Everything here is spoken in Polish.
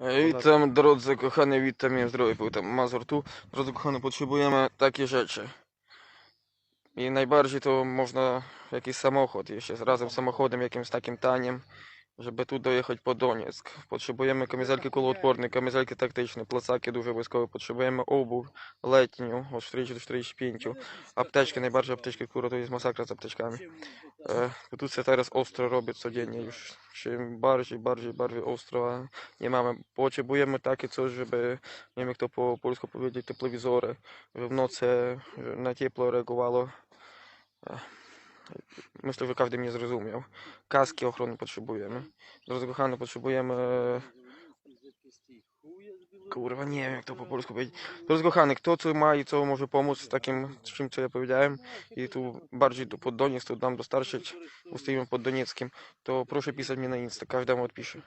Witam drodzy kochani, witam mnie zdrowie, był tam Mazur tu. Drodzy kochani, potrzebujemy takie rzeczy. I najbardziej to można jakiś samochód, jeszcze z razem samochodem jakimś takim taniem, żeby tu dojechać po Donieck. Potrzebujemy kamizelki kuloodporne, kamizelki taktyczne, placaki duże wojskowe, potrzebujemy obuw letnią od 40 do 45, apteczki, najbardziej apteczki, która to jest masakra z apteczkami. E, tu się teraz ostro robi codziennie, już bardziej, bardziej, bardziej ostro a nie mamy. Potrzebujemy takie coś, żeby, nie wiem jak to po polsku powiedzieć, telewizory, żeby w nocy na ciepło reagowało. E. Myślę, że każdy mnie zrozumiał. Kaski ochrony potrzebujemy. Drodzy kochane, potrzebujemy... Kurwa, nie wiem jak to po polsku powiedzieć. Drodzy kochane, kto co ma i co może pomóc z takim czym, co ja powiedziałem i tu bardziej tu pod Donieck, to dam dostarczyć, ustajemy pod Donieckiem, to proszę pisać mnie na Insta, każdemu odpiszę.